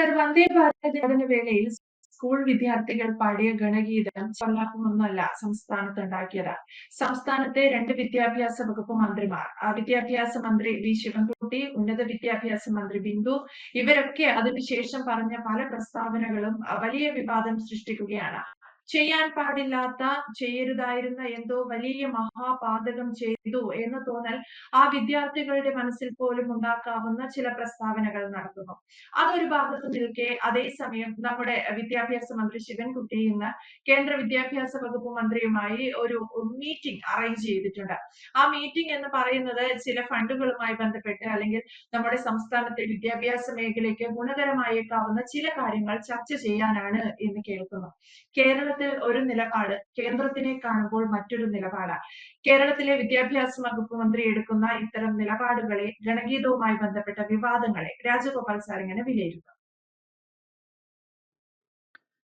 Sir Vande Bharat വേളയിൽ school വിദ്യാർത്ഥികൾ പാടിയ ഗണഗീതം ചൊല്ലാക്കുമെന്നല്ല സംസ്ഥാനത്ത് ഉണ്ടാക്കിയത് സംസ്ഥാനത്തെ രണ്ട് വിദ്യാഭ്യാസ വകുപ്പ് മന്ത്രിമാർ. ആ വിദ്യാഭ്യാസ മന്ത്രി വി. ശിവൻകുട്ടി ഉന്നത വിദ്യാഭ്യാസ മന്ത്രി ബിന്ദു. ഇവരൊക്കെ അതിനുശേഷം പറഞ്ഞ പല പ്രസ്താവനകളും വലിയ വിവാദം സൃഷ്ടിക്കുകയാണ്. ചെയ്യാൻ പാടില്ലാത്ത ചെയ്യരുതായിരുന്ന എന്തോ വലിയ മഹാപാതകം ചെയ്തു എന്ന് തോന്നൽ ആ വിദ്യാർത്ഥികളുടെ മനസ്സിൽ പോലും ഉണ്ടാക്കാവുന്ന ചില പ്രസ്താവനകൾ നടത്തുന്നു അതൊരു ഭാഗത്ത് നിൽക്കെ അതേസമയം നമ്മുടെ വിദ്യാഭ്യാസ മന്ത്രി ശിവൻകുട്ടി ഇന്ന് കേന്ദ്ര വിദ്യാഭ്യാസ വകുപ്പ് മന്ത്രിയുമായി ഒരു മീറ്റിംഗ് അറേഞ്ച് ചെയ്തിട്ടുണ്ട്. ആ മീറ്റിംഗ് എന്ന് പറയുന്നത് ചില ഫണ്ടുകളുമായി ബന്ധപ്പെട്ട് അല്ലെങ്കിൽ നമ്മുടെ സംസ്ഥാനത്തെ വിദ്യാഭ്യാസ മേഖലയ്ക്ക് ഗുണകരമായേക്കാവുന്ന ചില കാര്യങ്ങൾ ചർച്ച ചെയ്യാനാണ് എന്ന് കേൾക്കുന്നു. കേരളത്തിൽ ഒരു നിലപാട് കേന്ദ്രത്തിനെ കാണുമ്പോൾ മറ്റൊരു നിലപാടാണ് കേരളത്തിലെ വിദ്യാഭ്യാസ വകുപ്പ് മന്ത്രി എടുക്കുന്ന ഇത്തരം നിലപാടുകളെ ഗണഗീതവുമായി ബന്ധപ്പെട്ട വിവാദങ്ങളെ രാജഗോപാൽ സാർ എങ്ങനെ വിലയിരുത്തും.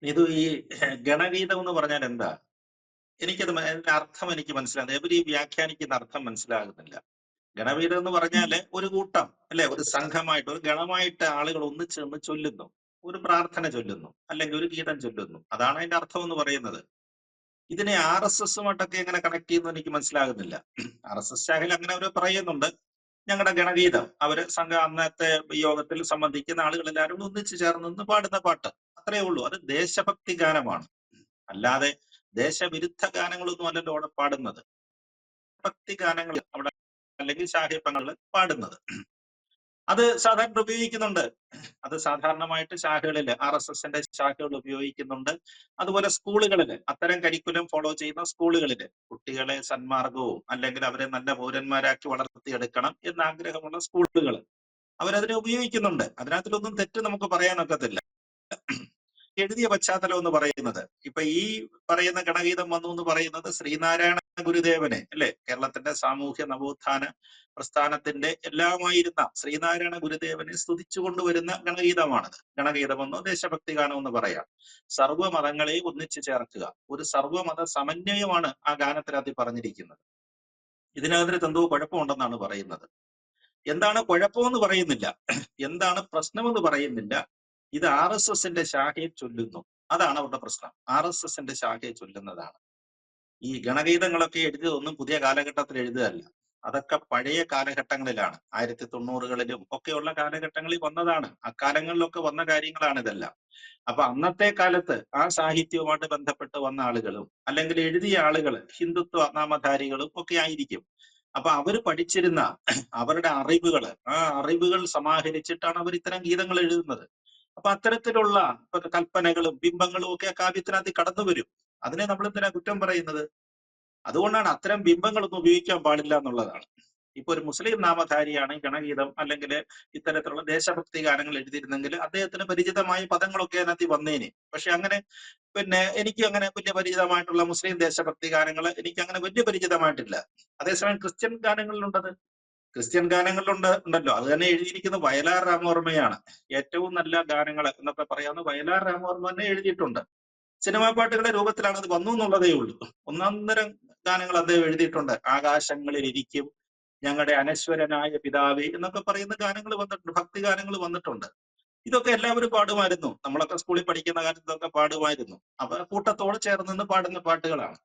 ഇത് ഈ ഗണഗീതം എന്ന് പറഞ്ഞാൽ എന്താ? എനിക്കത് അർത്ഥം എനിക്ക് മനസ്സിലാകുന്നു എവരി വ്യാഖ്യാനിക്കുന്ന അർത്ഥം മനസ്സിലാകുന്നില്ല. ഗണഗീതം എന്ന് പറഞ്ഞാൽ ഒരു കൂട്ടം അല്ലെ? ഒരു സംഘമായിട്ട് ഒരു ഗണമായിട്ട് ആളുകൾ ഒന്നിച്ചു നിന്ന് ചൊല്ലുന്നു. ഒരു പ്രാർത്ഥന ചൊല്ലുന്നു അല്ലെങ്കിൽ ഒരു ഗീതം ചൊല്ലുന്നു. അതാണ് അതിന്റെ അർത്ഥം എന്ന് പറയുന്നത്. ഇതിനെ ആർ എസ് എസുമായിട്ടൊക്കെ എങ്ങനെ കണക്ട് ചെയ്യുന്നു എനിക്ക് മനസ്സിലാകുന്നില്ല. ആർ എസ് എസ് ശാഖയിൽ അങ്ങനെ അവർ പറയുന്നുണ്ട്. ഞങ്ങളുടെ ഗണഗീതം അവർ സംഘ അന്നത്തെ യോഗത്തിൽ സംബന്ധിക്കുന്ന ആളുകൾ എല്ലാവരും ഒന്നിച്ചു ചേർന്ന് നിന്ന് പാടുന്ന പാട്ട്. അത്രയേ ഉള്ളൂ. അത് ദേശഭക്തി ഗാനമാണ്. അല്ലാതെ ദേശവിരുദ്ധ ഗാനങ്ങളൊന്നും അല്ലല്ലോ അവിടെ പാടുന്നത്. ഭക്തി ഗാനങ്ങൾ അവിടെ അല്ലെങ്കിൽ സാഹിത്യങ്ങളിൽ പാടുന്നത്. അത് സാധാരണ ഉപയോഗിക്കുന്നുണ്ട്. അത് സാധാരണമായിട്ട് ശാഖകളിൽ ആർ എസ് എസിന്റെ ശാഖകൾ ഉപയോഗിക്കുന്നുണ്ട്. അതുപോലെ സ്കൂളുകളിൽ അത്തരം കരിക്കുലം ഫോളോ ചെയ്യുന്ന സ്കൂളുകളിൽ കുട്ടികളെ സന്മാർഗവും അല്ലെങ്കിൽ അവരെ നല്ല പൗരന്മാരാക്കി വളർത്തിയെടുക്കണം എന്ന ആഗ്രഹമുള്ള സ്കൂളുകൾ അവരതിനെ ഉപയോഗിക്കുന്നുണ്ട്. അതിനകത്തിലൊന്നും തെറ്റ് നമുക്ക് പറയാനൊക്കത്തില്ല. എഴുതിയ പശ്ചാത്തലം എന്ന് പറയുന്നത്. ഇപ്പൊ ഈ പറയുന്ന ഗണഗീതം വന്നു എന്ന് പറയുന്നത് ശ്രീനാരായണ ഗുരുദേവനെ അല്ലെ? കേരളത്തിന്റെ സാമൂഹ്യ നവോത്ഥാന പ്രസ്ഥാനത്തിന്റെ എല്ലാമായിരുന്ന ശ്രീനാരായണ ഗുരുദേവനെ സ്തുതിച്ചു കൊണ്ടുവരുന്ന ഗണഗീതമാണത്. ഗണഗീതമെന്നോ ദേശഭക്തി ഗാനം എന്ന് പറയാം. സർവമതങ്ങളെ ഒന്നിച്ചു ചേർക്കുക. ഒരു സർവമത സമന്വയമാണ് ആ ഗാനത്തിനകത്ത് പറഞ്ഞിരിക്കുന്നത്. ഇതിനകത്ത് എന്തോ കുഴപ്പമുണ്ടെന്നാണ് പറയുന്നത്. എന്താണ് കുഴപ്പമെന്ന് പറയുന്നില്ല. എന്താണ് പ്രശ്നമെന്ന് പറയുന്നില്ല. ഇത് ആർ എസ് എസിന്റെ ശാഖയെ ചൊല്ലുന്നു. അതാണ് അവരുടെ പ്രശ്നം. ആർ എസ് എസിന്റെ ശാഖയെ ചൊല്ലുന്നതാണ്. ഈ ഗണഗീതങ്ങളൊക്കെ എഴുതിയതൊന്നും പുതിയ കാലഘട്ടത്തിൽ എഴുതുകയല്ല. അതൊക്കെ പഴയ കാലഘട്ടങ്ങളിലാണ്. ആയിരത്തി തൊണ്ണൂറുകളിലും ഒക്കെയുള്ള കാലഘട്ടങ്ങളിൽ വന്നതാണ്. അക്കാലങ്ങളിലൊക്കെ വന്ന കാര്യങ്ങളാണ് ഇതെല്ലാം. അപ്പൊ അന്നത്തെ കാലത്ത് ആ സാഹിത്യവുമായിട്ട് ബന്ധപ്പെട്ട് വന്ന ആളുകളും അല്ലെങ്കിൽ എഴുതിയ ആളുകൾ ഹിന്ദുത്വ നാമധാരികളും ഒക്കെ ആയിരിക്കും. അപ്പൊ അവർ പഠിച്ചിരുന്ന അവരുടെ അറിവുകൾ ആ അറിവുകൾ സമാഹരിച്ചിട്ടാണ് അവർ ഇത്തരം ഗീതങ്ങൾ എഴുതുന്നത്. അപ്പൊ അത്തരത്തിലുള്ള കൽപ്പനകളും ബിംബങ്ങളും ഒക്കെ കാവ്യത്തിനകത്ത് കടന്നു വരും. അതിനെ നമ്മൾ എന്തിനാ കുറ്റം പറയുന്നത്? അതുകൊണ്ടാണ് അത്തരം ബിംബങ്ങളൊന്നും ഉപയോഗിക്കാൻ പാടില്ല എന്നുള്ളതാണ്. ഇപ്പൊ ഒരു മുസ്ലിം നാമധാരിയാണ് ഗണഗീതം അല്ലെങ്കിൽ ഇത്തരത്തിലുള്ള ദേശഭക്തി ഗാനങ്ങൾ എഴുതിയിരുന്നെങ്കിൽ അദ്ദേഹത്തിന് പരിചിതമായ പദങ്ങളൊക്കെ അതിനകത്ത് വന്നേനെ. പക്ഷെ അങ്ങനെ പിന്നെ എനിക്ക് അങ്ങനെ വലിയ പരിചിതമായിട്ടുള്ള മുസ്ലിം ദേശഭക്തി ഗാനങ്ങൾ എനിക്ക് അങ്ങനെ വലിയ പരിചിതമായിട്ടില്ല. അതേസമയം ക്രിസ്ത്യൻ ഗാനങ്ങളിലുണ്ടത്. ക്രിസ്ത്യൻ ഗാനങ്ങളിലുണ്ട് ഉണ്ടല്ലോ. അത് തന്നെ എഴുതിയിരിക്കുന്നത് വയലാർ രാമവർമ്മയാണ്. ഏറ്റവും നല്ല ഗാനങ്ങൾ എന്നൊക്കെ പറയാവുന്ന വയലാർ രാമവർമ്മ തന്നെ എഴുതിയിട്ടുണ്ട്. സിനിമാ പാട്ടുകളുടെ രൂപത്തിലാണ് അത് വന്നു എന്നുള്ളതേ ഉള്ളൂ. ഒന്നാന്തരം ഗാനങ്ങൾ അദ്ദേഹം എഴുതിയിട്ടുണ്ട്. ആകാശങ്ങളിൽ ഇരിക്കും ഞങ്ങളുടെ അനശ്വരനായ പിതാവേ എന്നൊക്കെ പറയുന്ന ഗാനങ്ങൾ വന്നിട്ടുണ്ട്. ഭക്തി ഗാനങ്ങൾ വന്നിട്ടുണ്ട്. ഇതൊക്കെ എല്ലാവരും പാടുമായിരുന്നു. നമ്മളൊക്കെ സ്കൂളിൽ പഠിക്കുന്ന കാലത്ത് ഇതൊക്കെ പാടുമായിരുന്നു. അപ്പൊ കൂട്ടത്തോട് ചേർന്ന് നിന്ന് പാടുന്ന പാട്ടുകളാണ്.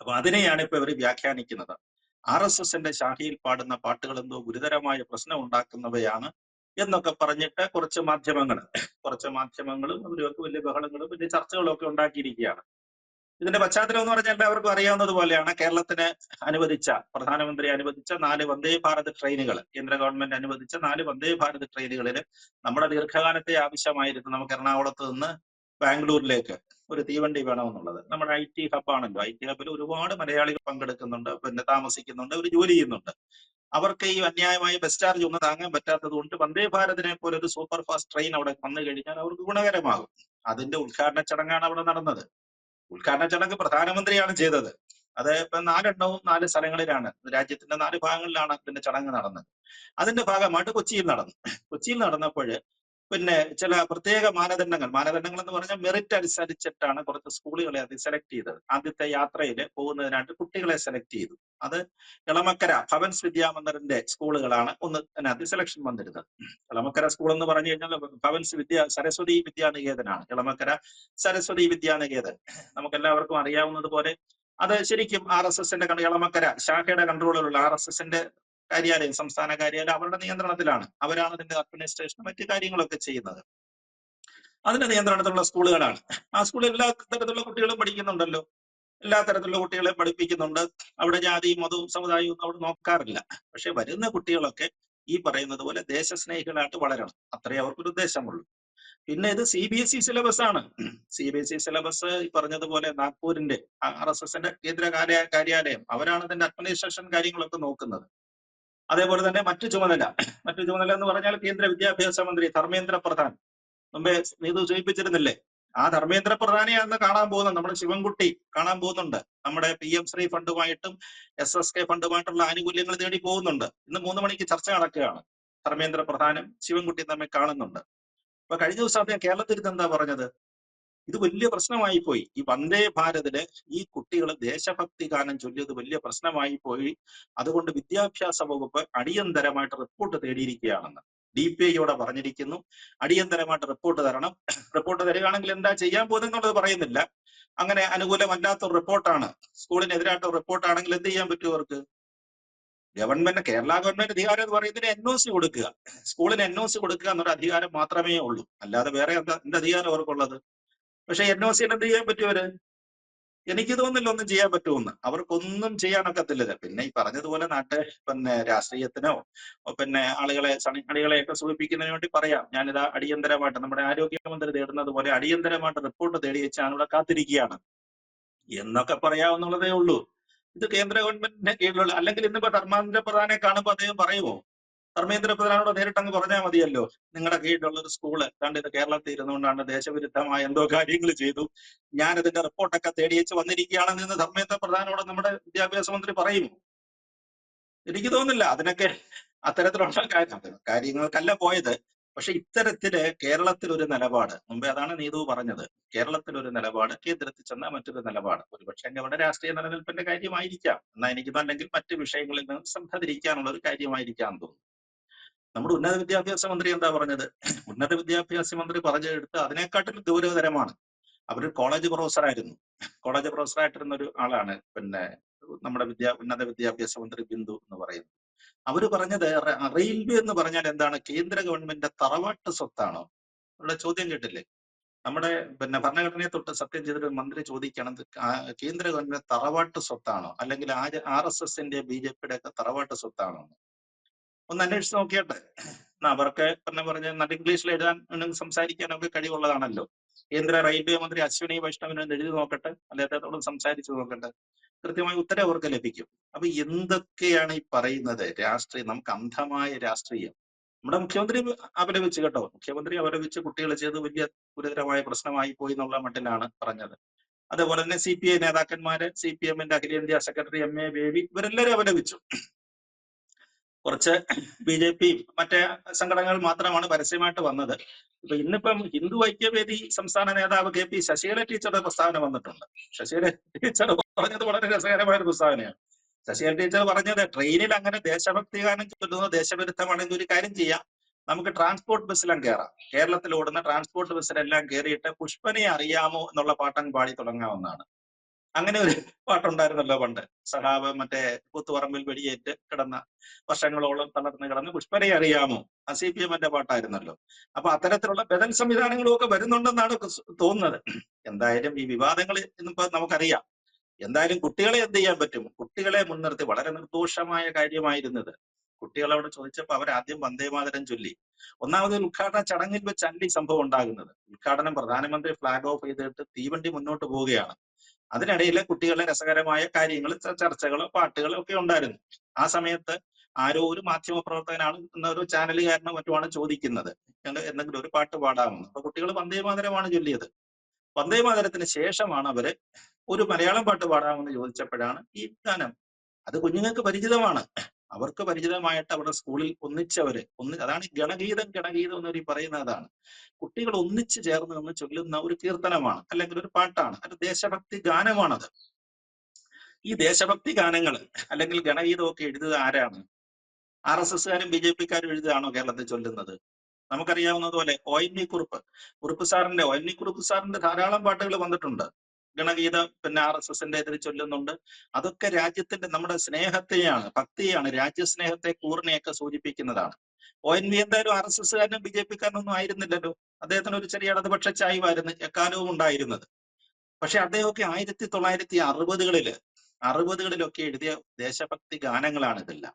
അപ്പൊ അതിനെയാണ് ഇപ്പൊ ഇവർ വ്യാഖ്യാനിക്കുന്നത്. ആർ എസ് എസിന്റെ ശാഖയിൽ പാടുന്ന പാട്ടുകൾ എന്തോ ഗുരുതരമായ പ്രശ്നം ഉണ്ടാക്കുന്നവയാണ് എന്നൊക്കെ പറഞ്ഞിട്ട് കുറച്ച് മാധ്യമങ്ങൾ കുറച്ച് മാധ്യമങ്ങളും അവരൊക്കെ വലിയ ബഹളങ്ങളും വലിയ ചർച്ചകളും ഒക്കെ ഉണ്ടാക്കിയിരിക്കുകയാണ്. ഇതിന്റെ പശ്ചാത്തലം എന്ന് പറഞ്ഞാൽ എല്ലാവർക്കും അറിയാവുന്നത് പോലെയാണ് കേരളത്തിന് അനുവദിച്ച പ്രധാനമന്ത്രി അനുവദിച്ച നാല് വന്ദേ ഭാരത് ട്രെയിനുകൾ. കേന്ദ്ര ഗവൺമെന്റ് അനുവദിച്ച നാല് വന്ദേ ഭാരത് ട്രെയിനുകളിൽ നമ്മുടെ ദീർഘകാലത്തെ ആവശ്യമായിരുന്നു. നമുക്ക് എറണാകുളത്ത് നിന്ന് ബാംഗ്ലൂരിലേക്ക് ഒരു തീവണ്ടി വേണമെന്നുള്ളത്. നമ്മുടെ ഐ ടി ഹബ്ബാണല്ലോ ഐ ടി ഹബ്ബിൽ ഒരുപാട് മലയാളികൾ പങ്കെടുക്കുന്നുണ്ട് പിന്നെ താമസിക്കുന്നുണ്ട് അവർ ജോലി ചെയ്യുന്നുണ്ട്. അവർക്ക് ഈ അന്യായമായ ബസ് ചാർജ് ഒന്നും താങ്ങാൻ പറ്റാത്തത് കൊണ്ട് വന്ദേ ഭാരതിനെ പോലെ ഒരു സൂപ്പർ ഫാസ്റ്റ് ട്രെയിൻ അവിടെ വന്നു കഴിഞ്ഞാൽ അവർക്ക് ഗുണകരമാകും. അതിന്റെ ഉദ്ഘാടന ചടങ്ങാണ് അവിടെ നടന്നത്. ഉദ്ഘാടന ചടങ്ങ് പ്രധാനമന്ത്രിയാണ് ചെയ്തത്. അത് ഇപ്പൊ നാലെണ്ണവും നാല് സ്ഥലങ്ങളിലാണ്. രാജ്യത്തിന്റെ നാല് ഭാഗങ്ങളിലാണ് അതിന്റെ ചടങ്ങ് നടന്നത്. അതിന്റെ ഭാഗമായിട്ട് കൊച്ചിയിൽ നടന്നു. കൊച്ചിയിൽ നടന്നപ്പോൾ പിന്നെ ചില പ്രത്യേക മാനദണ്ഡങ്ങൾ. മാനദണ്ഡങ്ങൾ എന്ന് പറഞ്ഞാൽ മെറിറ്റ് അനുസരിച്ചിട്ടാണ് കുറച്ച് സ്കൂളുകളെ അത് സെലക്ട് ചെയ്തത്. ആദ്യത്തെ യാത്രയിൽ പോകുന്നതിനായിട്ട് കുട്ടികളെ സെലക്ട് ചെയ്തു. അത് ഇളമക്കര ഭവൻസ് വിദ്യാമന്ദിറിന്റെ സ്കൂളുകളാണ് ഒന്ന് അതിനകത്ത് സെലക്ഷൻ വന്നിരുന്നത്. ഇളമക്കര സ്കൂൾ എന്ന് പറഞ്ഞു കഴിഞ്ഞാൽ ഭവൻസ് വിദ്യ സരസ്വതി വിദ്യാനികേതനാണ്. ഇളമക്കര സരസ്വതി വിദ്യാനികേതൻ. നമുക്ക് എല്ലാവർക്കും അറിയാവുന്നത് പോലെ അത് ശരിക്കും ആർ എസ് എസിന്റെ ഇളമക്കര ശാഖയുടെ കൺട്രോളിലുള്ള ആർ എസ് എസിന്റെ കാര്യാലയം സംസ്ഥാന കാര്യാലയം അവരുടെ നിയന്ത്രണത്തിലാണ്. അവരാണ് അതിന്റെ അഡ്മിനിസ്ട്രേഷനും മറ്റു കാര്യങ്ങളൊക്കെ ചെയ്യുന്നത്. അതിന്റെ നിയന്ത്രണത്തിലുള്ള സ്കൂളുകളാണ്. ആ സ്കൂളിൽ എല്ലാ തരത്തിലുള്ള കുട്ടികളും പഠിക്കുന്നുണ്ടല്ലോ. എല്ലാ തരത്തിലുള്ള കുട്ടികളെ പഠിപ്പിക്കുന്നുണ്ട്. അവിടെ ജാതിയും മതവും സമുദായവും ഒന്നും അവിടെ നോക്കാറില്ല. പക്ഷെ വരുന്ന കുട്ടികളൊക്കെ ഈ പറയുന്നത് പോലെ ദേശസ്നേഹികളായിട്ട് വളരണം. അത്രേ അവർക്കൊരു ഉദ്ദേശമുള്ളൂ. പിന്നെ ഇത് C B S E syllabus ആണ്. C B S E syllabus ഈ പറഞ്ഞതുപോലെ നാഗ്പൂരിന്റെ ആർ എസ് എസിന്റെ കേന്ദ്ര കാര്യ കാര്യാലയം. അവരാണ് ഇതിന്റെ അഡ്മിനിസ്ട്രേഷൻ കാര്യങ്ങളൊക്കെ നോക്കുന്നത്. അതേപോലെ തന്നെ മറ്റു ചുമതല മറ്റു ചുമതല എന്ന് പറഞ്ഞാൽ കേന്ദ്ര വിദ്യാഭ്യാസ മന്ത്രി ധർമ്മേന്ദ്ര പ്രധാൻ. മുമ്പേ നീതു സൂചിപ്പിച്ചിരുന്നില്ലേ? ആ ധർമ്മേന്ദ്ര പ്രധാനെയാണ് കാണാൻ പോകുന്നത് നമ്മുടെ ശിവൻകുട്ടി കാണാൻ പോകുന്നുണ്ട്. നമ്മുടെ പി എം ശ്രീ ഫണ്ടുമായിട്ടും എസ് എസ് കെ ഫണ്ടുമായിട്ടുള്ള ആനുകൂല്യങ്ങൾ തേടി പോകുന്നുണ്ട്. ഇന്ന് മൂന്ന് മണിക്ക് ചർച്ച നടക്കുകയാണ്. ധർമ്മേന്ദ്ര പ്രധാനും ശിവൻകുട്ടിയും തമ്മിൽ കാണുന്നുണ്ട്. അപ്പൊ കഴിഞ്ഞ ദിവസം അദ്ദേഹം കേരളത്തിൽ എന്താ പറഞ്ഞത്? ഇത് വലിയ പ്രശ്നമായി പോയി. ഈ വന്ദേ ഭാരതിൽ ഈ കുട്ടികളെ ദേശഭക്തി ഗാനം ചൊല്ലിയത് വലിയ പ്രശ്നമായി പോയി. അതുകൊണ്ട് വിദ്യാഭ്യാസ വകുപ്പ് അടിയന്തരമായിട്ട് റിപ്പോർട്ട് തേടിയിരിക്കുകയാണെന്ന് ഡി പി ഐയോടെ പറഞ്ഞിരിക്കുന്നു. അടിയന്തരമായിട്ട് റിപ്പോർട്ട് തരണം. റിപ്പോർട്ട് തരികയാണെങ്കിൽ എന്താ ചെയ്യാൻ പോകുന്നത് പറയുന്നില്ല. അങ്ങനെ അനുകൂലമല്ലാത്ത ഒരു റിപ്പോർട്ടാണ് സ്കൂളിനെതിരായിട്ട് റിപ്പോർട്ടാണെങ്കിൽ എന്ത് ചെയ്യാൻ പറ്റും അവർക്ക്? ഗവൺമെന്റ് കേരള ഗവൺമെന്റ് അധികാരം എന്ന് പറയുന്നതിന് എൻ ഒ സി കൊടുക്കുക. സ്കൂളിന് എൻ ഒ സി കൊടുക്കുക എന്നൊരു അധികാരം മാത്രമേ ഉള്ളൂ. അല്ലാതെ വേറെ എന്താ എന്ത് അധികാരം അവർക്കുള്ളത്? പക്ഷെ എൻ ഒ സിയിൽ എന്ത് ചെയ്യാൻ പറ്റുമവര് എനിക്ക് തോന്നില്ല ഒന്നും ചെയ്യാൻ പറ്റുമെന്ന്. അവർക്കൊന്നും ചെയ്യാനൊക്കത്തില്ല പിന്നെ ഈ പറഞ്ഞതുപോലെ നാട്ട് പിന്നെ രാഷ്ട്രീയത്തിനോ പിന്നെ ആളുകളെ സണികളികളെയൊക്കെ സൂചിപ്പിക്കുന്നതിന് വേണ്ടി പറയാം. ഞാനിതാ അടിയന്തരമായിട്ട് നമ്മുടെ ആരോഗ്യമന്ത്രി തേടുന്നത് പോലെ അടിയന്തരമായിട്ട് റിപ്പോർട്ട് തേടി വെച്ച് ഇവിടെ കാത്തിരിക്കുകയാണ്. എന്നൊക്കെ പറയാവുന്നുള്ളതേ ഉള്ളൂ. ഇത് കേന്ദ്ര ഗവൺമെന്റിന്റെ കീഴിലുള്ള അല്ലെങ്കിൽ ഇന്നിപ്പോ ധർമ്മേന്ദ്ര പ്രധാനെ കാണുമ്പോൾ അദ്ദേഹം പറയുമോ? ധർമ്മേന്ദ്ര പ്രധാനോട് നേരിട്ട് അങ്ങ് പറഞ്ഞാൽ മതിയല്ലോ. നിങ്ങളുടെ കീഴിലുള്ള ഒരു സ്കൂൾ കണ്ടിത് കേരളത്തിൽ ഇരുന്നുകൊണ്ടാണ് ദേശവിരുദ്ധമായ എന്തോ കാര്യങ്ങൾ ചെയ്തു. ഞാൻ ഇതിന്റെ റിപ്പോർട്ടൊക്കെ തേടിയച്ച് വന്നിരിക്കുകയാണെന്ന് ഇന്ന് ധർമ്മേന്ദ്ര പ്രധാനോട് നമ്മുടെ വിദ്യാഭ്യാസ മന്ത്രി പറയുമോ എനിക്ക് തോന്നുന്നില്ല അതിനൊക്കെ അത്തരത്തിലുള്ള കാര്യം കാര്യങ്ങൾക്കല്ല പോയത്. പക്ഷെ ഇത്തരത്തിൽ കേരളത്തിൽ ഒരു നിലപാട് മുമ്പേ അതാണ് നീതു പറഞ്ഞത്. കേരളത്തിൽ ഒരു നിലപാട് കേന്ദ്രത്തിൽ ചെന്ന മറ്റൊരു നിലപാട്. ഒരുപക്ഷെ അവിടെ രാഷ്ട്രീയ നിലനിൽപ്പിന്റെ കാര്യമായിരിക്കാം. എന്നാൽ എനിക്ക് അല്ലെങ്കിൽ മറ്റു വിഷയങ്ങളിൽ നിന്ന് ശ്രദ്ധ തിരിക്കാനുള്ള ഒരു കാര്യമായിരിക്കാം തോന്നുന്നു. നമ്മുടെ ഉന്നത വിദ്യാഭ്യാസ മന്ത്രി എന്താ പറഞ്ഞത്? ഉന്നത വിദ്യാഭ്യാസ മന്ത്രി പറഞ്ഞെടുത്ത് അതിനെക്കാട്ടിലും ഗൗരവതരമാണ്. അവർ കോളേജ് പ്രൊഫസർ ആയിരുന്നു. കോളേജ് പ്രൊഫസർ ആയിട്ടിരുന്ന ഒരു ആളാണ് പിന്നെ നമ്മുടെ വിദ്യാ ഉന്നത വിദ്യാഭ്യാസ മന്ത്രി ബിന്ദു എന്ന് പറയുന്നത്. അവർ പറഞ്ഞത് റെയിൽവേ എന്ന് പറഞ്ഞാൽ എന്താണ്? കേന്ദ്ര ഗവൺമെന്റിന്റെ തറവാട്ട് സ്വത്താണോ? ഉള്ള ചോദ്യം കേട്ടില്ലേ? നമ്മുടെ പിന്നെ ഭരണഘടനയെ തൊട്ട് സത്യം ചെയ്തിട്ട് മന്ത്രി ചോദിക്കണം കേന്ദ്ര ഗവൺമെന്റ് തറവാട്ട് സ്വത്താണോ? അല്ലെങ്കിൽ ആർ എസ് എസിന്റെ ബി ജെ പിയുടെ ഒക്കെ തറവാട്ട് സ്വത്താണോ? ഒന്ന് അന്വേഷിച്ച് നോക്കിയട്ടെ. അവർക്ക് പറഞ്ഞ പറഞ്ഞ നല്ല ഇംഗ്ലീഷിൽ എഴുതാൻ സംസാരിക്കാനൊക്കെ കഴിവുള്ളതാണല്ലോ. കേന്ദ്ര റെയിൽവേ മന്ത്രി അശ്വിനി വൈഷ്ണവിനെ എഴുതി നോക്കട്ടെ. അദ്ദേഹത്തോട് സംസാരിച്ചു നോക്കട്ടെ. കൃത്യമായ ഉത്തരം അവർക്ക് ലഭിക്കും. അപ്പൊ എന്തൊക്കെയാണ് ഈ പറയുന്നത് രാഷ്ട്രീയം? നമുക്ക് അന്ധമായ രാഷ്ട്രീയം. നമ്മുടെ മുഖ്യമന്ത്രി അപലപിച്ച് കേട്ടോ. മുഖ്യമന്ത്രി അപലപിച്ച് കുട്ടികൾ ചെയ്ത് വലിയ ഗുരുതരമായ പ്രശ്നമായി പോയി എന്നുള്ള മട്ടിലാണ് പറഞ്ഞത്. അതേപോലെ തന്നെ സി പി ഐ നേതാക്കന്മാര് സി പി എമ്മിന്റെ അഖിലേന്ത്യാ സെക്രട്ടറി എം എ ബേബി ഇവരെല്ലാവരും അപലപിച്ചു. കുറച്ച് ബി ജെ പി മറ്റേ സംഘടനകൾ മാത്രമാണ് പരസ്യമായിട്ട് വന്നത്. ഇപ്പൊ ഇന്നിപ്പം ഹിന്ദു ഐക്യവേദി സംസ്ഥാന നേതാവ് കെ പി ശശികല ടീച്ചറുടെ പ്രസ്താവന വന്നിട്ടുണ്ട്. ശശികല ടീച്ചർ പറഞ്ഞത് വളരെ രസകരമായ ഒരു പ്രസ്താവനയാണ്. ശശികല ടീച്ചർ പറഞ്ഞത് ട്രെയിനിൽ അങ്ങനെ ദേശഭക്തി ഗാനം ചൊല്ലുന്നത് ദേശവിരുദ്ധമാണെങ്കിൽ ഒരു കാര്യം ചെയ്യാം. നമുക്ക് ട്രാൻസ്പോർട്ട് ബസ്സിലും കയറാം കേരളത്തിൽ ഓടുന്ന ട്രാൻസ്പോർട്ട് ബസ്സിലെല്ലാം കയറിയിട്ട് പുഷ്പനെ അറിയാമോ എന്നുള്ള പാട്ടങ്ങ് പാടി തുടങ്ങാവുന്നതാണ്. അങ്ങനെ ഒരു പാട്ടുണ്ടായിരുന്നല്ലോ പണ്ട്. സഹാബ് മറ്റേ കൂത്തുപറമ്പിൽ വെടിയേറ്റ് കിടന്ന വർഷങ്ങളോളം തളർന്ന് കിടന്ന് പുഷ്പരെ അറിയാമോ? ആ സി പി എമ്മിന്റെ പാട്ടായിരുന്നല്ലോ. അപ്പൊ അത്തരത്തിലുള്ള ബദൽ സംവിധാനങ്ങളും ഒക്കെ വരുന്നുണ്ടെന്നാണ് തോന്നുന്നത്. എന്തായാലും ഈ വിവാദങ്ങൾ ഇന്നിപ്പോ നമുക്കറിയാം. എന്തായാലും കുട്ടികളെ എന്ത് ചെയ്യാൻ പറ്റും? കുട്ടികളെ മുൻനിർത്തി വളരെ നിർദോഷമായ കാര്യമായിരുന്നത്. കുട്ടികളോട് ചോദിച്ചപ്പോൾ അവർ ആദ്യം വന്ദേമാതരം ചൊല്ലി. ഒന്നാമത് ഉദ്ഘാടന ചടങ്ങിൽ വെച്ച് ഈ സംഭവം ഉണ്ടാകുന്നത്. ഉദ്ഘാടനം പ്രധാനമന്ത്രി ഫ്ലാഗ് ഓഫ് ചെയ്തിട്ട് തീവണ്ടി മുന്നോട്ട് പോവുകയാണ്. അതിനിടയിൽ കുട്ടികളുടെ രസകരമായ കാര്യങ്ങൾ ചർച്ചകളോ പാട്ടുകളോ ഒക്കെ ഉണ്ടായിരുന്നു. ആ സമയത്ത് ആരോ ഒരു മാധ്യമ പ്രവർത്തകനാണ് എന്നൊരു ചാനലുകാരനോ മറ്റുമാണ് ചോദിക്കുന്നത്. എന്തെങ്കിലും ഒരു പാട്ട് പാടാമെന്ന്. അപ്പൊ കുട്ടികൾ വന്ദേമാതരമാണ് ചൊല്ലിയത്. വന്ദേമാതരത്തിന് ശേഷമാണ് അവർ ഒരു മലയാളം പാട്ട് പാടാമെന്ന് ചോദിച്ചപ്പോഴാണ് ഈ ഗാനം. അത് കുഞ്ഞുങ്ങൾക്ക് പരിചിതമാണ്. അവർക്ക് പരിചിതമായിട്ട് അവരുടെ സ്കൂളിൽ ഒന്നിച്ചവര് ഒന്ന് അതാണ് ഗണഗീതം ഗണഗീതം എന്നവർ പറയുന്ന അതാണ്. കുട്ടികൾ ഒന്നിച്ച് ചേർന്ന് നിന്ന് ചൊല്ലുന്ന ഒരു കീർത്തനമാണ് അല്ലെങ്കിൽ ഒരു പാട്ടാണ് അത് ദേശഭക്തി ഗാനമാണത്. ഈ ദേശഭക്തി ഗാനങ്ങൾ അല്ലെങ്കിൽ ഗണഗീതമൊക്കെ എഴുതുക ആരാണ്? ആർ എസ് എസ്കാരും ബി ജെ പിക്കാരും എഴുതുകയാണോ കേരളത്തിൽ ചൊല്ലുന്നത്? നമുക്കറിയാവുന്നതുപോലെ O N V Kurup. Kurup സാറിന്റെ ഒ എൻ വി കുറുപ്പ് സാറിന്റെ ധാരാളം പാട്ടുകൾ വന്നിട്ടുണ്ട്. ഗണഗീതം പിന്നെ ആർ എസ് എസിന്റെ ഇതിൽ ചൊല്ലുന്നുണ്ട്. അതൊക്കെ രാജ്യത്തിന്റെ നമ്മുടെ സ്നേഹത്തെയാണ് ഭക്തിയാണ് രാജ്യസ്നേഹത്തെ കൂറിനെയൊക്കെ സൂചിപ്പിക്കുന്നതാണ്. ഒ എൻ വി എന്തായാലും ആർ എസ് എസ്കാരനും ബി ജെ പിക്കാരനൊന്നും ആയിരുന്നില്ലല്ലോ. അദ്ദേഹത്തിന് ഒരു ചെറിയ ഇടതുപക്ഷ ചായ്വായിരുന്നു എക്കാലവും ഉണ്ടായിരുന്നത്. പക്ഷെ അദ്ദേഹമൊക്കെ ആയിരത്തി തൊള്ളായിരത്തി അറുപതുകളിൽ അറുപതുകളിലൊക്കെ എഴുതിയ ദേശഭക്തി ഗാനങ്ങളാണ് ഇതെല്ലാം.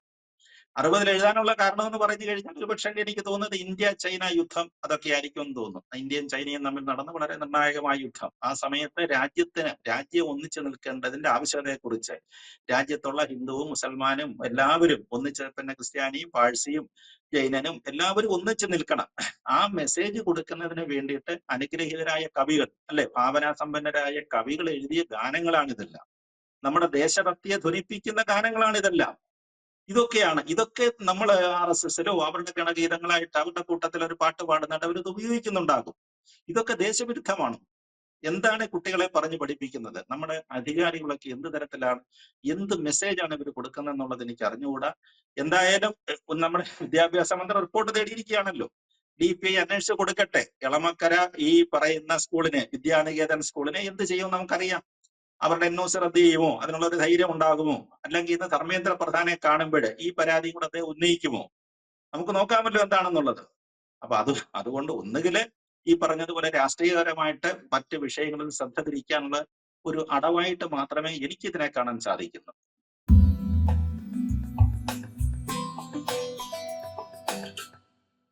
അറുപതിൽ എഴുതാനുള്ള കാരണം എന്ന് പറഞ്ഞു കഴിഞ്ഞാൽ ഒരുപക്ഷെ എനിക്ക് തോന്നുന്നത് ഇന്ത്യ ചൈന യുദ്ധം അതൊക്കെ ആയിരിക്കും എന്ന് തോന്നുന്നു ഇന്ത്യയും ചൈനയും തമ്മിൽ നടന്ന വളരെ നിർണായകമായ യുദ്ധം. ആ സമയത്ത് രാജ്യത്തിന് രാജ്യം ഒന്നിച്ചു നിൽക്കേണ്ടതിന്റെ ആവശ്യകതയെക്കുറിച്ച് രാജ്യത്തുള്ള ഹിന്ദുവും മുസൽമാനും എല്ലാവരും ഒന്നിച്ച് പിന്നെ ക്രിസ്ത്യാനിയും പാഴ്സിയും ജൈനനും എല്ലാവരും ഒന്നിച്ചു നിൽക്കണം. ആ മെസ്സേജ് കൊടുക്കുന്നതിന് വേണ്ടിയിട്ട് അനുഗ്രഹീതരായ കവികൾ അല്ലെ? ഭാവനാസമ്പന്നരായ കവികൾ എഴുതിയ ഗാനങ്ങളാണിതെല്ലാം. നമ്മുടെ ദേശഭക്തിയെ ധ്വനിപ്പിക്കുന്ന ഗാനങ്ങളാണ് ഇതെല്ലാം ഇതൊക്കെയാണ്. ഇതൊക്കെ നമ്മൾ ആർ എസ് എസിലോ അവരുടെ ഗണഗീതങ്ങളായിട്ട് അവരുടെ കൂട്ടത്തിൽ ഒരു പാട്ട് പാടുന്നുണ്ട്. അവരിത് ഉപയോഗിക്കുന്നുണ്ടാകും. ഇതൊക്കെ ദേശവിരുദ്ധമാണ്. എന്താണ് കുട്ടികളെ പറഞ്ഞു പഠിപ്പിക്കുന്നത്? നമ്മുടെ അധികാരികളൊക്കെ എന്ത് തരത്തിലാണ് എന്ത് മെസ്സേജ് ആണ് ഇവർ കൊടുക്കുന്നത് എന്നുള്ളത് എനിക്ക് അറിഞ്ഞുകൂടാ. എന്തായാലും നമ്മുടെ വിദ്യാഭ്യാസ മന്ത്രി റിപ്പോർട്ട് തേടിയിരിക്കുകയാണല്ലോ. ഡി പി ഐ അന്വേഷിച്ച് കൊടുക്കട്ടെ. എളമക്കര ഈ പറയുന്ന സ്കൂളിനെ വിദ്യാനികേതൻ സ്കൂളിനെ എന്ത് ചെയ്യും നമുക്കറിയാം. അവരുടെ സി റദ്ദ് ചെയ്യുമോ? അതിനുള്ള ഒരു ധൈര്യം ഉണ്ടാകുമോ? അല്ലെങ്കിൽ ഇന്ന് ധർമ്മേന്ദ്ര പ്രധാനെ കാണുമ്പോൾ ഈ പരാതി കൂടെ അദ്ദേഹം ഉന്നയിക്കുമോ? നമുക്ക് നോക്കാമല്ലോ എന്താണെന്നുള്ളത്. അപ്പൊ അത് അതുകൊണ്ട് ഒന്നുകിൽ ഈ പറഞ്ഞതുപോലെ രാഷ്ട്രീയപരമായിട്ട് മറ്റ് വിഷയങ്ങളിൽ ശ്രദ്ധ തിരിക്കാനുള്ള ഒരു അടവായിട്ട് മാത്രമേ എനിക്ക് ഇതിനെ കാണാൻ സാധിക്കുന്നു